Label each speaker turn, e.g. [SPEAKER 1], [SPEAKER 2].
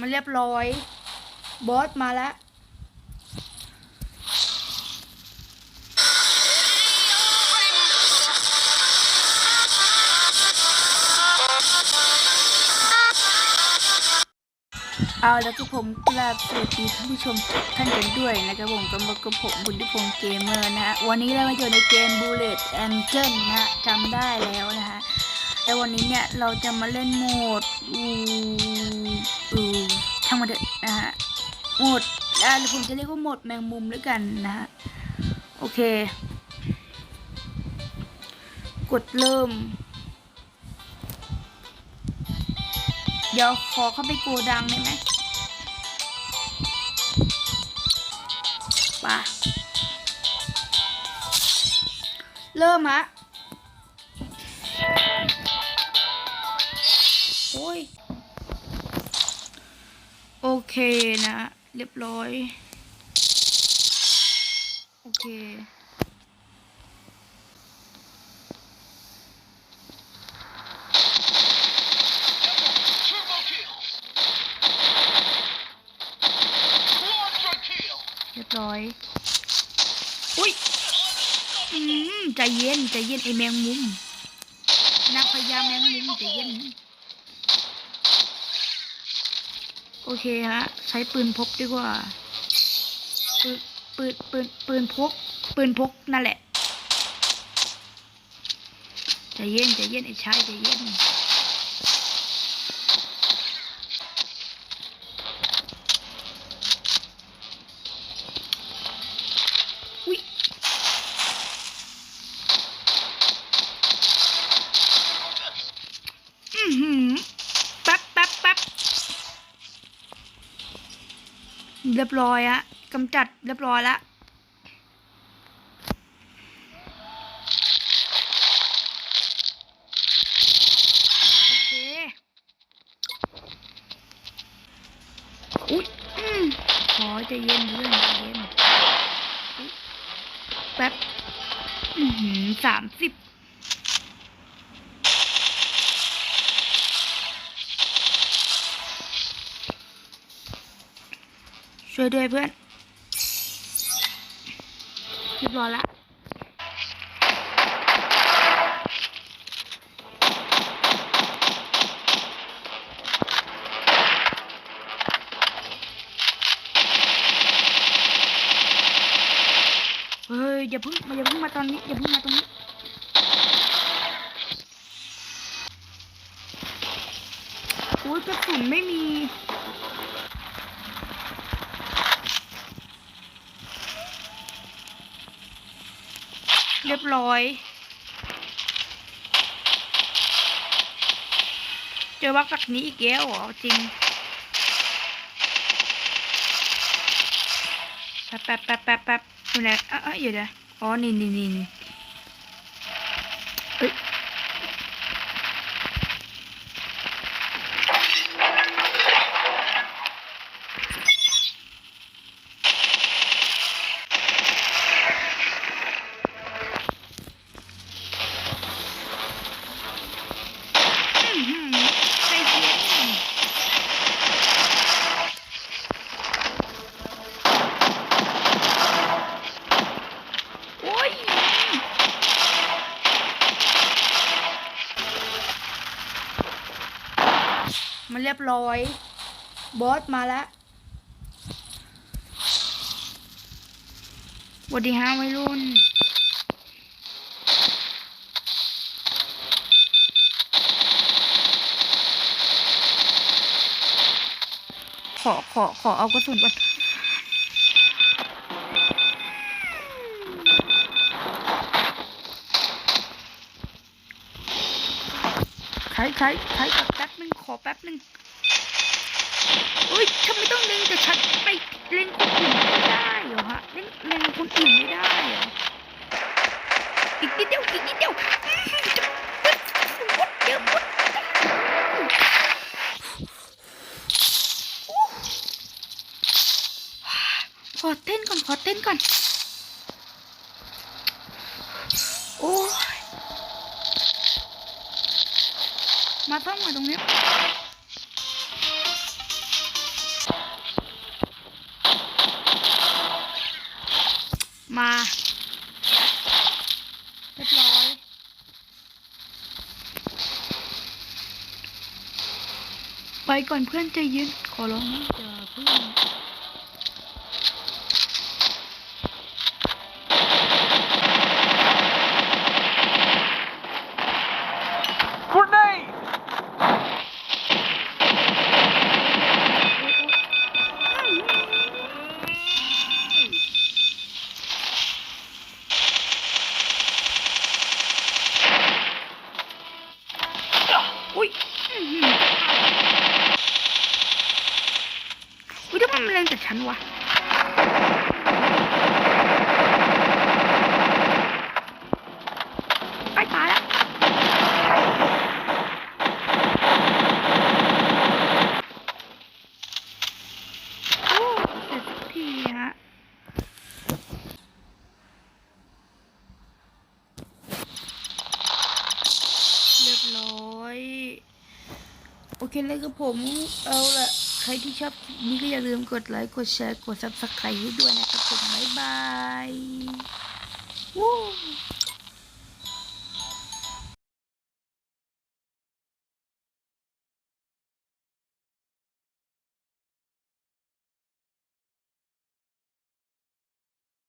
[SPEAKER 1] มันเรียบร้อย บอสมาแล้ว เอาแล้วก็ผมกราบสวัสดีท่านผู้ชมท่านกันด้วยนะครับผมกับกับผมบุญทิพงษ์เกมเมอร์นะฮะ วันนี้เรามาอยู่ในเกม Bullet Angel นะฮะจำได้แล้วนะฮะ แต่วันนี้เนี่ยเราจะมาเล่นโหมดอูอูช่างมาเถอะนะฮะโหมดอ่าหรือผมจะเรียกว่าโหมดแมงมุมแล้วกันนะฮะโอเค กดเริ่ม เดี๋ยวขอเข้าไปโกดังได้ไหมป่ะเริ่มฮะ เคนะ เรียบร้อย โอเคเรียบร้อย อุ้ย อืม ใจเย็น ใจเย็นไอแมงมุมนางพญาแมงมุมใจเย็น โอเคฮะ ใช้ปืนพกดีกว่า ปืนปืนปืนปืนพก ปืนพกนั่นแหละใจเย็นใจเย็นไอ้ชายใจเย็น เรียบร้อยอะกำจัดเรียบร้อยละโอเคอุ๊ยขอใจเย็นเพื่อนเย็นแป๊บสามสิบ ช่วยด้วยเพื่อนเรียบร้อยละเฮ้ยอย่าพิ่งอย่าพิ่งมาตอนนี้อย่าพิ่งมาตรงนี้อุ้ยกระสุนไม่มี เรียบร้อย เจอวักจากนี้อีกแล้วเหรอจริงแป๊บแป๊บแป๊บแป๊บแป๊บอยู่ไหนอะอะอยู่เดี๋ยวอ๋อ นี่นี่นี่ มันเรียบร้อย บอสมาแล้วสวัสดีฮะวัยรุ่น ขอ ขอ ขอเอากระสุนก่อนใช้ใช้ใช้กับแป๊บนึง ขอแป๊บหนึ่งอุ้ยทำไม่ต้องเล่นแต่ฉันไปเล่นคนอื่นไม่ได้เหรอฮะเล่นเล่นคนอื่นไม่ได้เหรออีกนิดเดียวอีกนิดเดียวมดเดี๋ยวหมดขอเต้นก่อนขอเต้นก่อนโอ้ มาตั้งมาตรงนี้มาเรียบร้อย ไปก่อนเพื่อนใจเยืนขอร้องอย่าเพื่อน อุ้ยทำไมมันแรงแต่ฉันวะไปตายแล้วโอ้เสร็จสักทีฮะเรียบร้อย โอเคเลยครับผม เอาละ ใครที่ชอบคลิปนี้ก็อย่าลืมกดไลค์ กดแชร์ กด subscribe ให้ด้วยนะครับผมบ๊ายบายวู้